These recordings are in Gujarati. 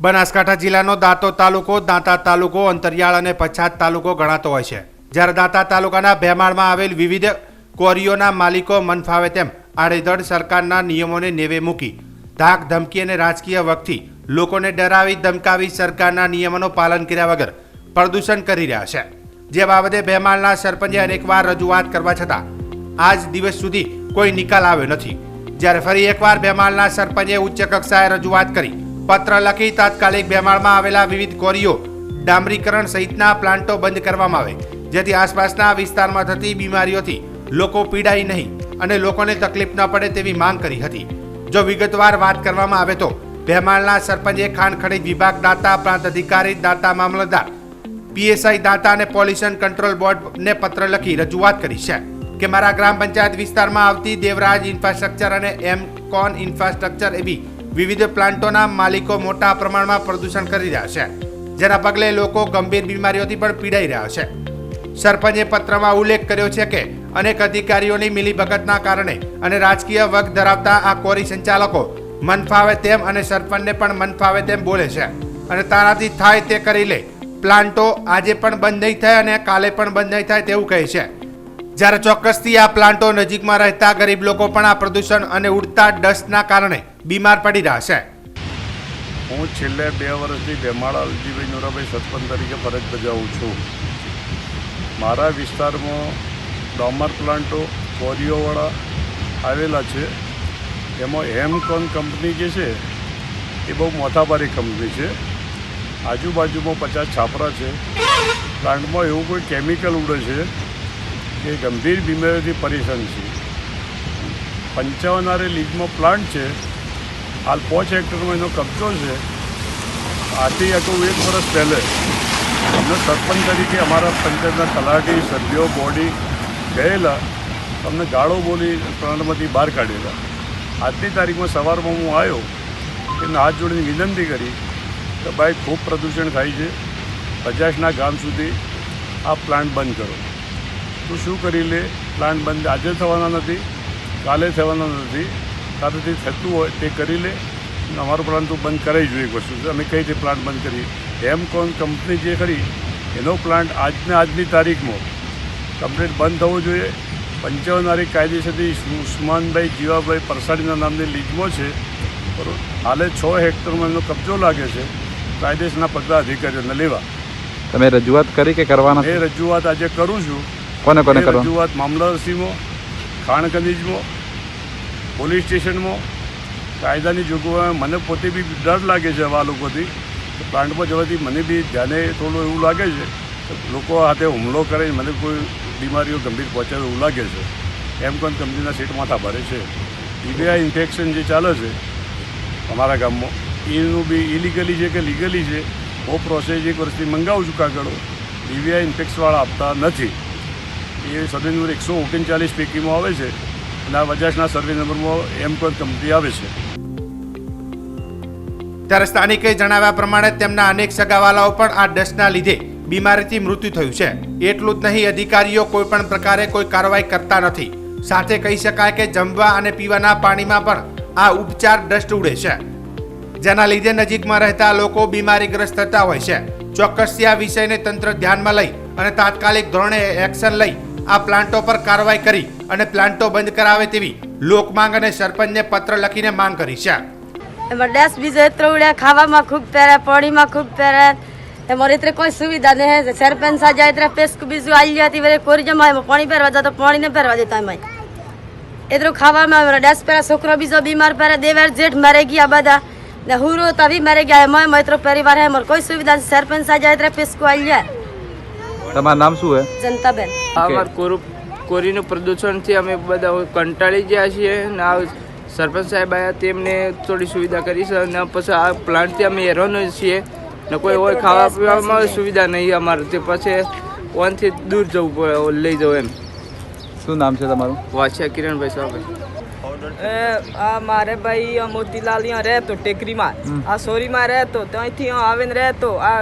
બનાસકાંઠા જિલ્લાનો દાંતો તાલુકો, દાંતા તાલુકો, અંતરિયાળ અને પછાત તાલુકો ગણાતો હોય છે. જ્યારે દાંતા તાલુકાના ભેમાળમાં આવેલ વિવિધ કોરીઓના માલિકો મનફાવે તેમ આડેધડ સરકારના નિયમોને નેવે મૂકી ધાક ધમકી અને રાજકીય વખથી લોકોને ડરાવી, ધમકાવી સરકારના નિયમોનું પાલન કર્યા વગર પ્રદૂષણ કરી રહ્યા છે. જે બાબતે ભેમાળના સરપંચે અનેકવાર રજૂઆત કરવા છતાં આજ દિવસ સુધી કોઈ નિકાલ આવ્યો નથી. જ્યારે ફરી એકવાર ભેમાળના સરપંચે ઉચ્ચ કક્ષાએ રજૂઆત કરી પત્ર લખી તાત્કાલિક બેમાળમાં આવેલા વિવિધ કોરીઓ ડામરીકરણ સહિતના પ્લાન્ટો બંધ કરવામાં આવે, જેથી આસપાસના વિસ્તારમાં થતી બીમારીઓથી લોકો પીડાય નહીં અને લોકોને તકલીફ ન પડે તેવી માંગ કરી હતી. જો વિગતવાર વાત કરવામાં આવે તો ભેમાળના સરપંચે ખાણ ખનીજ વિભાગ દાતા, પ્રાંત અધિકારી, દાતા મામલતદાર, પીએસઆઈ દાતા અને પોલ્યુશન કંટ્રોલ બોર્ડને પત્ર લખી રજૂઆત કરી છે કે મારા ગ્રામ પંચાયત વિસ્તારમાં આવતી દેવરાજ ઇન્ફ્રાસ્ટ્રક્ચર અને એમ કોન ઇન્ફ્રાસ્ટ્રક્ચર એવી વિવિધ પ્લાન્ટોના માલિકો મોટા પ્રમાણમાં પ્રદૂષણ કરી રહ્યા છે, જેના પગલે લોકો ગંભીર બીમારીઓથી પણ પીડાઈ રહ્યા છે. સરપંચે પત્રમાં ઉલ્લેખ કર્યો છે કે, અનેક અધિકારીઓની મિલીભગતના કારણે અને રાજકીય વગ ધરાવતા આ કોરી સંચાલકો મન ફાવે તેમ અને સરપંચને પણ મન ફાવે તેમ બોલે છે અને તારાથી થાય તે કરી લે. પ્લાન્ટો આજે પણ બંધ નહીં થાય અને કાલે પણ બંધ નહીં થાય તેવું કહે છે. જ્યારે ચોક્કસથી આ પ્લાન્ટો નજીકમાં રહેતા ગરીબ લોકો પણ આ પ્રદૂષણ અને ઉડતા ડસ્ટના કારણે બીમાર પડી રહ્યા છે. હું છેલ્લે બે વર્ષથી ભેમાળા અલજીભાઈ નોરાભાઈ સરપંચ તરીકે ફરજ બજાવું છું. મારા વિસ્તારમાં ડોમર પ્લાન્ટો કોરીઓવાળા આવેલા છે. એમાં હેમકોન કંપની જે છે, એ બહુ મોટાભારી કંપની છે. આજુબાજુમાં પચાસ છાપરા છે. પ્લાન્ટમાં એવું કોઈ કેમિકલ ઉડે છે કે ગંભીર બીમારીઓથી પરેશાન છે. પંચાવન આરે લીગમાં પ્લાન્ટ છે. હાલ પાંચ હેક્ટરમાં એનો કબજો છે. આથી હતું એક વર્ષ પહેલે અમને સરપંચ તરીકે અમારા પંચાયતના તલાટી, સભ્યો બોડી ગયેલા. અમને ગાળો બોલી પ્લાન્ટમાંથી બહાર કાઢેલા. આજની તારીખમાં સવારમાં હું આવ્યો એને હાથ જોડીને વિનંતી કરી કે ભાઈ ખૂબ પ્રદૂષણ થાય છે. પચાસના ગામ સુધી આ પ્લાન્ટ બંધ કરો. તું શું કરી લે? પ્લાન્ટ બંધ આજે થવાના નથી, કાલે થવાના નથી. તારાથી થતું હોય તે કરી લે. અને અમારો પ્લાન્ટ તું બંધ કરાવી જોઈએ એક વસ્તુ છે? અમે કઈ રીતે પ્લાન્ટ બંધ કરીએ? એમકોન કંપની જે ખરી એનો પ્લાન્ટ આજને આજની તારીખમાં કમ્પ્લીટ બંધ થવો જોઈએ. પંચાવન તારીખ કાયદેસરથી ઉસ્માનભાઈ જીવાભાઈ પરસાડીના નામની લીગમાં છે. બરાબર હાલે છ હેક્ટરમાં એમનો કબજો લાગે છે. કાયદેસરના પગલાં અધિકારીઓને લેવા. તમે રજૂઆત કરી કે કરવાના એ રજૂઆત આજે કરું છું. કોને કોને રજૂઆત મામલતદારશ્રીમાં ખાણ ખનીજમાં પોલીસ સ્ટેશનમાં કાયદાની જોગવાઈ, મને પોતે બી ડર લાગે છે આવા લોકોથી. પ્લાન્ટમાં જવાથી મને બી ધ્યાને થોડું એવું લાગે છે. લોકો હાથે હુમલો કરે મને કોઈ બીમારીઓ ગંભીર પહોંચાડે એવું લાગે છે. એમ પણ કંપનીના સીટ માથા ભરે છે. ટીબીઆઈ ઇન્ફેક્શન જે ચાલે છે અમારા ગામમાં, એનું બી ઇલીગલી છે કે લીગલી છે હું પ્રોસેસ એક વર્ષથી મંગાવું છું કાગળો. ડીવીઆઈ ઇન્ફેક્સવાળા આપતા નથી. એ સર્વે નંબર એકસો ઓગણચાલીસ પૈકીમાં આવે છે. આ બજાજના સર્વે એમ કોઈ આવે છે. ત્યારે સ્થાનિકે જણાવ્યા પ્રમાણે તેમના અનેક સગાવાલાઓ પણ આ ડસ્ટના લીધે બીમારીથી મૃત્યુ થયું છે. એટલું જ નહીં, અધિકારીઓ કોઈ પણ પ્રકારે કોઈ કાર્યવાહી કરતા નથી. સાથે કહી શકાય કે જમવા અને પીવાના પાણીમાં પણ આ ઉપચાર ડસ્ટ ઉડે છે. જેના લીધે નજીકમાં રહેતા લોકો બીમારીગ્રસ્ત થતા હોય છે. ચોક્કસથી આ વિષયને તંત્ર ધ્યાનમાં લઈ અને તાત્કાલિક ધોરણે એક્શન લઈ આ પ્લાન્ટો પર કાર્યવાહી કરી અને પ્લાન્ટો બંધ કરાવે તેવી લોકમાંગ અને સરપંચને પત્ર લખીને માંગ કરી છે. એમાં ડેસ બીજો એટલો ઉડે ખાવામાં ખૂબ પહેરે પાણીમાં ખૂબ પહેરે. એમાં એટલે કોઈ સુવિધા નહીં સરપંચ સાજા એટલે પેસ્ક બીજું આવી જતી વરે કોરી જમા એમાં પાણી પહેરવા જતો પાણી ને પહેરવા દેતા એમાં એટલું ખાવામાં આવે ડેસ પહેરા, છોકરો બીજો બીમાર પહેરે, દેવેર જેઠ મારે ગયા બધા. ને હુરો તવી મારી ગયા એમાં એમાં એટલો પરિવાર એમાં કોઈ સુવિધા. સરપંચ સાજા એટલે પેસ્કો આવી જાય તમારું નામ શું છે જનતાબેન. અમાર કોરુ કોરીનું પ્રદૂષણથી અમે બધા કંટાળી ગયા છીએ ને આ સરપંચ સાહેબ આવ્યા તેમને થોડી સુવિધા કરી છે અને પછી આ પ્લાન્ટથી અમે હેરાન જ છીએ ને કોઈ હોય ખાવા પીવામાં સુવિધા નહીં અમારે. તે પછી ઓનથી દૂર જવું પડે લઈ જવું એમ. શું નામ છે તમારું? વાછિયા કિરણભાઈ સાહેબ. એ આ મારે ભાઈ મોતીલાલ અહીંયા રહેતો ટેકરીમાં. આ સોરીમાં રહેતો ત્યાંથી આવીને રહેતો. આ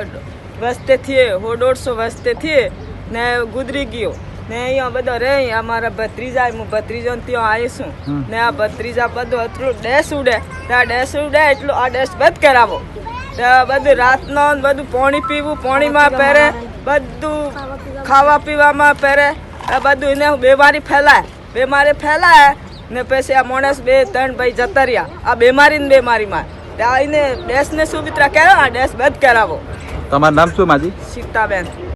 રસ્તે થયે હો દોઢસો વસ્તે થયે ને ગુજરી ગયો. ને અહીંયા બધા રે અમારા મારા ભત્રીજા હું ભત્રીજો ત્યાં આવીશું ને આ ભત્રીજા બધું એટલું ડેસ ઉડે. તો આ ડેસ ઉડે એટલું આ ડેસ બંધ કરાવો. તો બધું રાતનો ને બધું પાણી પીવું પાણીમાં પહેરે બધું ખાવા પીવામાં પહેરે. આ બધું એને બીમારી ફેલાય. બીમારી ફેલાય ને પછી આ માણસ બે ત્રણ ભાઈ જતા રહ્યા. આ બીમારી ને બીમારીમાં ત્યાં એને ડેશને સુવિત્રા કહેવાય આ ડેશ બંધ કરાવો. તમારું નામ શું માજી સીતાબેન